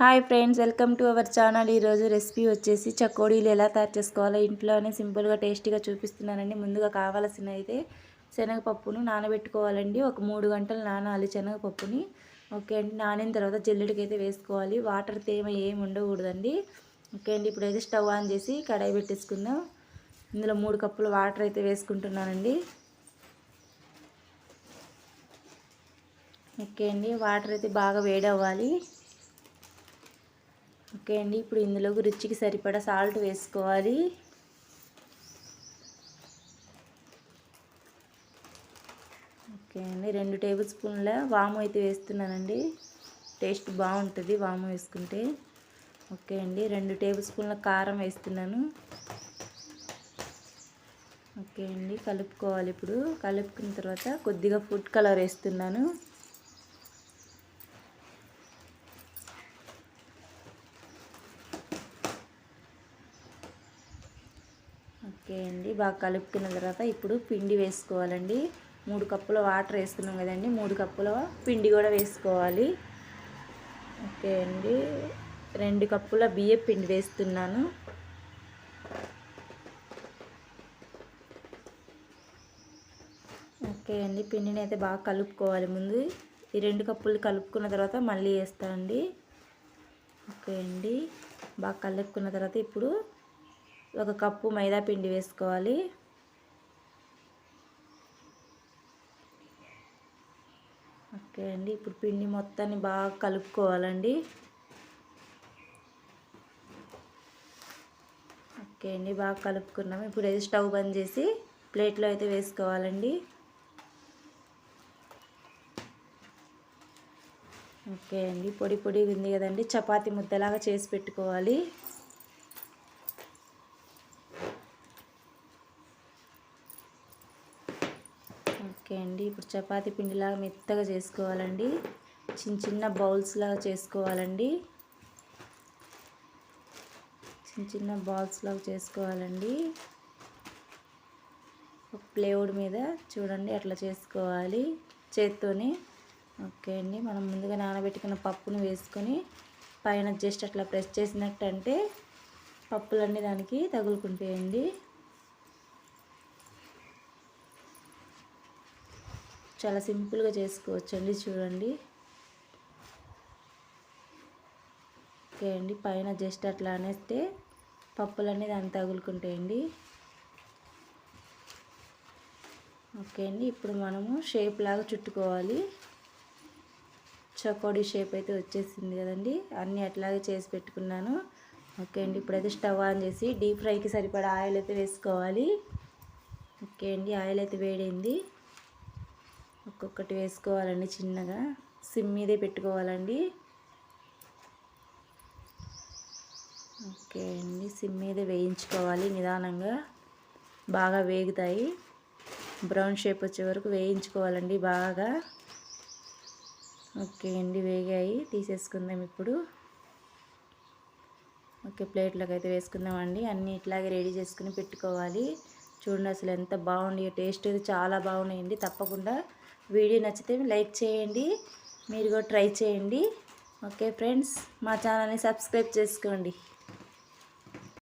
Hi friends welcome to our channel. ఈరోజు recipe వచ్చేసి చకోడీలు ఎలా తయారు చేసుకోవాలో ఇంట్లోనే సింపుల్గా టేస్టీగా చూపిస్తున్నానండి. ముందుగా కావాల్సిన అయితే శనగపప్పును నానబెట్టుకోవాలండి. ఒక మూడు గంటలు నానాలి శనగపప్పుని. ఓకే అండి నానిన తర్వాత జల్లెడికి అయితే వేసుకోవాలి. వాటర్ తేమ ఏమి ఉండకూడదండి. ఓకే అండి ఇప్పుడైతే స్టవ్ ఆన్ చేసి కడాయి పెట్టేసుకుందాం. ఇందులో మూడు కప్పులు వాటర్ అయితే వేసుకుంటున్నానండి. ఓకే అండి వాటర్ అయితే బాగా వేడవ్వాలి. ఓకే అండి ఇప్పుడు ఇందులోకి రుచికి సరిపడా సాల్ట్ వేసుకోవాలి. ఓకే అండి రెండు టేబుల్ స్పూన్ల వాము అయితే వేస్తున్నానండి. టేస్ట్ బాగుంటుంది వాము వేసుకుంటే. ఓకే అండి రెండు టేబుల్ స్పూన్ల కారం వేస్తున్నాను. ఓకే అండి కలుపుకోవాలి ఇప్పుడు. కలుపుకున్న తర్వాత కొద్దిగా ఫుడ్ కలర్ వేస్తున్నాను. ఓకే అండి బాగా కలుపుకున్న తర్వాత ఇప్పుడు పిండి వేసుకోవాలండి. మూడు కప్పుల వాటర్ వేసుకున్నాం కదండి. మూడు కప్పుల పిండి కూడా వేసుకోవాలి. ఓకే అండి. రెండు కప్పుల బియ్య పిండి వేస్తున్నాను. ఓకే అండి. పిండిని అయితే బాగా కలుపుకోవాలి ముందు. ఈ రెండు కప్పులు కలుపుకున్న తర్వాత మళ్ళీ వేస్తానండి ఓకే అండి. బాగా కలుపుకున్న తర్వాత ఇప్పుడు ఒక కప్పు మైదా పిండి వేసుకోవాలి. ఓకే అండి ఇప్పుడు పిండి మొత్తాన్ని బాగా కలుపుకోవాలండి. ఓకే అండి బాగా కలుపుకున్నాము. ఇప్పుడు అయితే స్టవ్ బంద్ చేసి ప్లేట్లో అయితే వేసుకోవాలండి. ఓకే అండి పొడి పొడి ఉంది కదండి. చపాతి ముద్దలాగా చేసి పెట్టుకోవాలి. ఓకే అండి. ఇప్పుడు చపాతీ పిండిలాగా మెత్తగా చేసుకోవాలండి. చిన్న చిన్న బౌల్స్ లాగా చేసుకోవాలండి. చిన్న చిన్న బాల్స్ లాగా చేసుకోవాలండి. ఒక ప్లేవుడ్ మీద చూడండి అట్లా చేసుకోవాలి చేత్తోని. ఓకే అండి. మనం ముందుగా నానబెట్టుకున్న పప్పును వేసుకొని పైన జస్ట్ అట్లా ప్రెస్ చేసినట్టు అంటే పప్పులన్నీ దానికి తగులుకుంటాయండి. చాలా సింపుల్గా చేసుకోవచ్చు అండి చూడండి. ఓకే అండి పైన జస్ట్ అట్లా అనేస్తే పప్పులు అనేది దాన్ని తగులుకుంటాయండి. ఓకే అండి ఇప్పుడు మనము షేప్ లాగా చుట్టుకోవాలి. చకోడీ షేప్ అయితే వచ్చేసింది కదండి అన్నీ అట్లాగే చేసి పెట్టుకున్నాను. ఓకే అండి ఇప్పుడైతే స్టవ్ ఆన్ చేసి డీప్ ఫ్రైకి సరిపడా ఆయిల్ అయితే వేసుకోవాలి. ఓకే అండి ఆయిల్ అయితే వేడైంది. ఒక్కొక్కటి వేసుకోవాలండి చిన్నగా. సిమ్ మీదే పెట్టుకోవాలండి. ఓకే అండి సిమ్ మీదే వేయించుకోవాలి నిదానంగా. బాగా వేగుతాయి. బ్రౌన్ షేప్ వచ్చే వరకు వేయించుకోవాలండి బాగా. ఓకే అండి వేగాయి. తీసేసుకుందాం ఇప్పుడు. ఓకే ప్లేట్లోకి అయితే వేసుకుందామండి. అన్నీ ఇట్లాగే రెడీ చేసుకుని పెట్టుకోవాలి. చూడండి అసలు ఎంత బాగుంది. టేస్ట్ అయితే చాలా బాగున్నాయండి. తప్పకుండా వీడియో నచ్చితే లైక్ చేయండి. మీరు కూడా ట్రై చేయండి. ఓకే ఫ్రెండ్స్ మా ఛానల్ని సబ్స్క్రైబ్ చేసుకోండి.